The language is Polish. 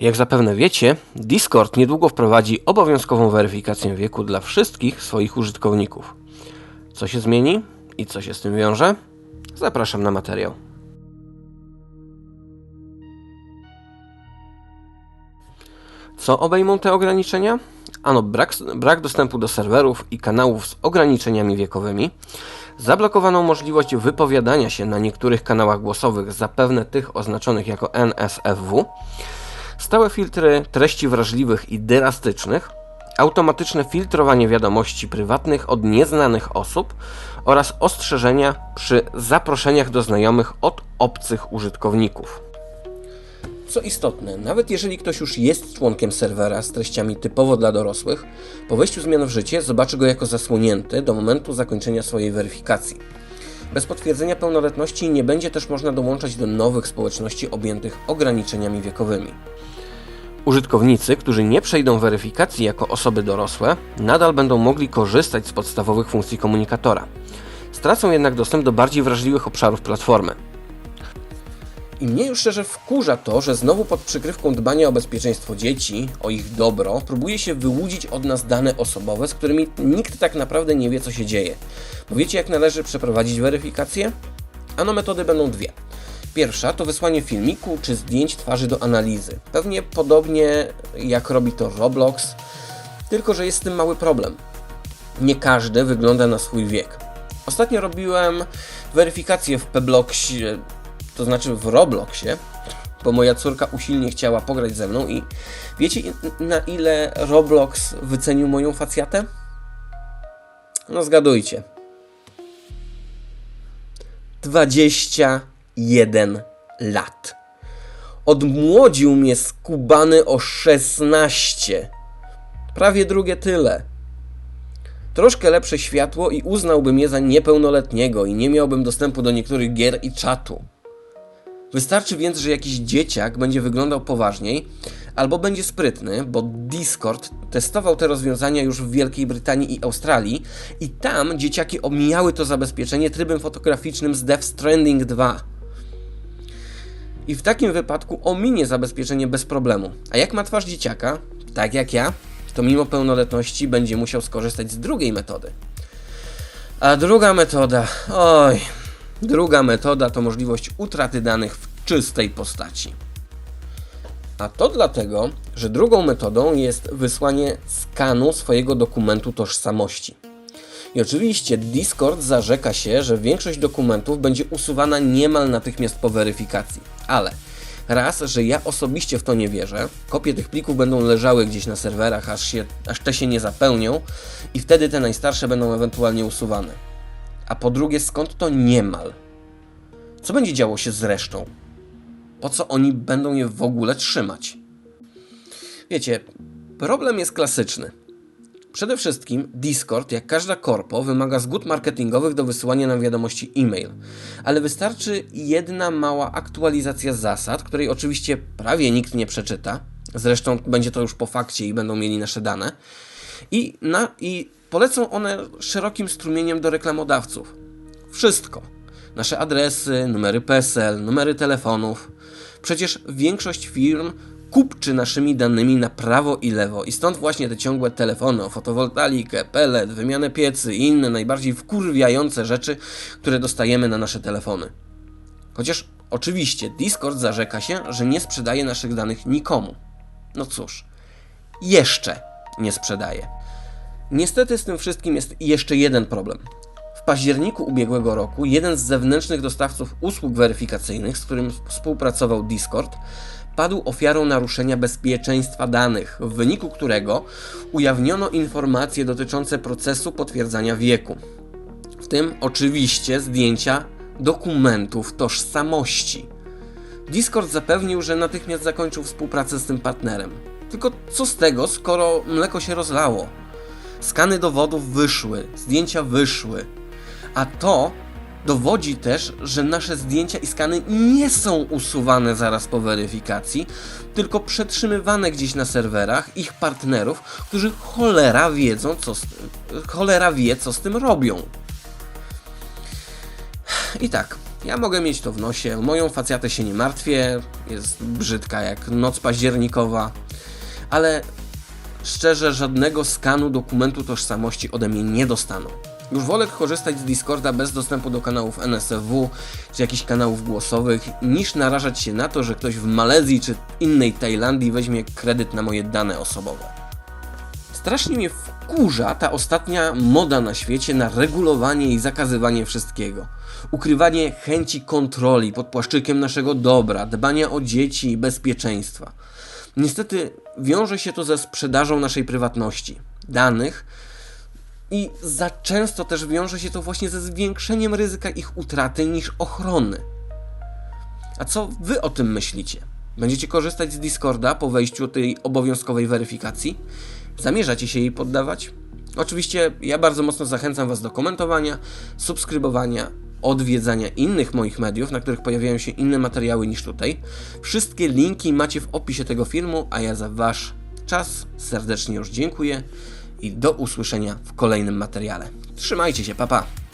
Jak zapewne wiecie, Discord niedługo wprowadzi obowiązkową weryfikację wieku dla wszystkich swoich użytkowników. Co się zmieni i co się z tym wiąże? Zapraszam na materiał. Co obejmą te ograniczenia? Ano brak, brak dostępu do serwerów i kanałów z ograniczeniami wiekowymi, zablokowaną możliwość wypowiadania się na niektórych kanałach głosowych, zapewne tych oznaczonych jako NSFW, stałe filtry treści wrażliwych i drastycznych, automatyczne filtrowanie wiadomości prywatnych od nieznanych osób oraz ostrzeżenia przy zaproszeniach do znajomych od obcych użytkowników. Co istotne, nawet jeżeli ktoś już jest członkiem serwera z treściami typowo dla dorosłych, po wejściu zmian w życie zobaczy go jako zasłonięty do momentu zakończenia swojej weryfikacji. Bez potwierdzenia pełnoletności nie będzie też można dołączać do nowych społeczności objętych ograniczeniami wiekowymi. Użytkownicy, którzy nie przejdą weryfikacji jako osoby dorosłe, nadal będą mogli korzystać z podstawowych funkcji komunikatora. Stracą jednak dostęp do bardziej wrażliwych obszarów platformy. I mnie już szczerze wkurza to, że znowu pod przykrywką dbania o bezpieczeństwo dzieci, o ich dobro, próbuje się wyłudzić od nas dane osobowe, z którymi nikt tak naprawdę nie wie, co się dzieje. Bo wiecie, jak należy przeprowadzić weryfikację? Ano metody będą dwie. Pierwsza to wysłanie filmiku czy zdjęć twarzy do analizy. Pewnie podobnie jak robi to Roblox, tylko że jest z tym mały problem. Nie każdy wygląda na swój wiek. Ostatnio robiłem weryfikację w Pebloxie, to znaczy w Robloxie, bo moja córka usilnie chciała pograć ze mną i wiecie na ile Roblox wycenił moją facjatę? No zgadujcie. 21 lat. Odmłodził mnie skubany o 16. Prawie drugie tyle. Troszkę lepsze światło i uznałby mnie za niepełnoletniego i nie miałbym dostępu do niektórych gier i czatu. Wystarczy więc, że jakiś dzieciak będzie wyglądał poważniej, albo będzie sprytny, bo Discord testował te rozwiązania już w Wielkiej Brytanii i Australii i tam dzieciaki omijały to zabezpieczenie trybem fotograficznym z Death Stranding 2. I w takim wypadku ominie zabezpieczenie bez problemu. A jak ma twarz dzieciaka, tak jak ja, to mimo pełnoletności będzie musiał skorzystać z drugiej metody. A druga metoda, oj, druga metoda to możliwość utraty danych czystej postaci. A to dlatego, że drugą metodą jest wysłanie skanu swojego dokumentu tożsamości. I oczywiście Discord zarzeka się, że większość dokumentów będzie usuwana niemal natychmiast po weryfikacji. Ale raz, że ja osobiście w to nie wierzę, kopie tych plików będą leżały gdzieś na serwerach, aż, się, aż te się nie zapełnią i wtedy te najstarsze będą ewentualnie usuwane. A po drugie, skąd to niemal? Co będzie działo się z resztą? Po co oni będą je w ogóle trzymać? Wiecie, problem jest klasyczny. Przede wszystkim Discord, jak każda korpo, wymaga zgód marketingowych do wysyłania nam wiadomości e-mail. Ale wystarczy jedna mała aktualizacja zasad, której oczywiście prawie nikt nie przeczyta. Zresztą będzie to już po fakcie i będą mieli nasze dane. I, na, i polecą one szerokim strumieniem do reklamodawców. Wszystko. Nasze adresy, numery PESEL, numery telefonów. Przecież większość firm kupczy naszymi danymi na prawo i lewo i stąd właśnie te ciągłe telefony o fotowoltaikę, pelet, wymianę piecy i inne najbardziej wkurwiające rzeczy, które dostajemy na nasze telefony. Chociaż oczywiście Discord zarzeka się, że nie sprzedaje naszych danych nikomu. No cóż, jeszcze nie sprzedaje. Niestety z tym wszystkim jest jeszcze jeden problem. Październiku ubiegłego roku jeden z zewnętrznych dostawców usług weryfikacyjnych, z którym współpracował Discord, padł ofiarą naruszenia bezpieczeństwa danych, w wyniku którego ujawniono informacje dotyczące procesu potwierdzania wieku. W tym oczywiście zdjęcia dokumentów tożsamości. Discord zapewnił, że natychmiast zakończył współpracę z tym partnerem. Tylko co z tego, skoro mleko się rozlało? Skany dowodów wyszły, zdjęcia wyszły, a to dowodzi też, że nasze zdjęcia i skany nie są usuwane zaraz po weryfikacji, tylko przetrzymywane gdzieś na serwerach ich partnerów, którzy cholera wiedzą, co z cholera wie, co z tym robią. I tak, Ja mogę mieć to w nosie, moją facjatę się nie martwię, jest brzydka jak noc październikowa, ale szczerze żadnego skanu dokumentu tożsamości ode mnie nie dostaną. Już wolę korzystać z Discorda bez dostępu do kanałów NSFW czy jakichś kanałów głosowych, niż narażać się na to, że ktoś w Malezji czy innej Tajlandii weźmie kredyt na moje dane osobowe. Strasznie mnie wkurza ta ostatnia moda na świecie na regulowanie i zakazywanie wszystkiego. Ukrywanie chęci kontroli pod płaszczykiem naszego dobra, dbania o dzieci i bezpieczeństwa. Niestety wiąże się to ze sprzedażą naszej prywatności, danych i za często też wiąże się to właśnie ze zwiększeniem ryzyka ich utraty niż ochrony. A co wy o tym myślicie? Będziecie korzystać z Discorda po wejściu tej obowiązkowej weryfikacji? Zamierzacie się jej poddawać? Oczywiście ja bardzo mocno zachęcam Was do komentowania, subskrybowania, odwiedzania innych moich mediów, na których pojawiają się inne materiały niż tutaj. Wszystkie linki macie w opisie tego filmu, a ja za Wasz czas serdecznie już dziękuję i do usłyszenia w kolejnym materiale. Trzymajcie się, papa! Pa.